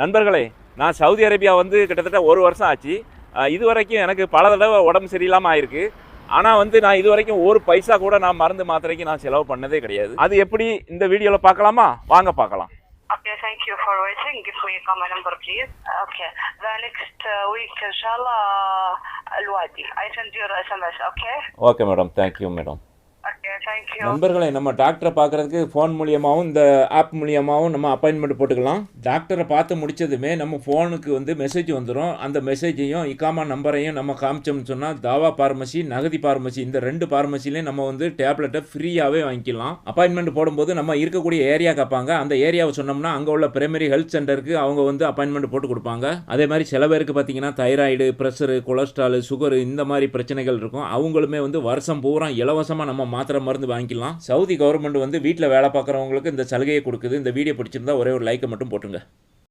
நண்பர்களே நான் Saudi Arabia வந்து கிட்டத்தட்ட ஒரு வருஷம் ஆச்சு இது வரைக்கும் எனக்கு பல தடவை உடம்பு சரியில்லாமல் ஆயிருக்கு ஆனால் வந்து நான் இது வரைக்கும் ஒரு பைசா கூட நான் மருந்து மாத்திரைக்கு நான் செலவு பண்ணதே கிடையாது அது எப்படி இந்த வீடியோவில் பார்க்கலாமா வாங்க பார்க்கலாம் Okay, thank you for waiting. Give me comment number, please. Okay, the next uh, week, inshallah, uh, Al-Wadi. I send you a SMS, okay? Okay madam thank you madam Okay, thank you. நண்பர்களை நம்ம டாக்டரை பார்க்குறதுக்கு phone மூலியமாகவும் இந்த app மூலியமாகவும் நம்ம appointment போட்டுக்கலாம். டாக்டரை பார்த்து முடிச்சதுமே நம்ம ஃபோனுக்கு வந்து மெசேஜ் வந்துடும் அந்த மெசேஜையும் இக்காமா நம்பரையும் நம்ம காமிச்சோம்னு சொன்னால் தாவா பார்மசி நகதி பார்மசி இந்த ரெண்டு பார்மசிலையும் நம்ம வந்து டேப்லெட்டை ஃப்ரீயாகவே வாங்கிக்கலாம். அப்பாயின்மெண்ட் போடும்போது நம்ம இருக்கக்கூடிய ஏரியா கேட்பாங்க. அந்த ஏரியாவை சொன்னோம்னா அங்கே உள்ள பிரைமரி ஹெல்த் சென்டருக்கு அவங்க வந்து அப்பாயின்மெண்ட் போட்டு கொடுப்பாங்க. அதே மாதிரி சில பேருக்கு பார்த்தீங்கன்னா தைராய்டு ப்ரெஷரு கொலஸ்ட்ரால் சுகர் இந்த மாதிரி பிரச்சனைகள் இருக்கும். அவங்களுமே வந்து வருஷம் பூரா இலவசமாக நம்ம மாத்திரை மருந்து வாங்கிக்கலாம். சவுதி கவர்மெண்ட் வந்து வீட்டில் வேலை பார்க்குறவங்களுக்கு இந்த சலுகையை கொடுக்குது. இந்த வீடியோ பிடிச்சிருந்தா ஒரே ஒரு லைக்கை மட்டும் போட்டுங்க.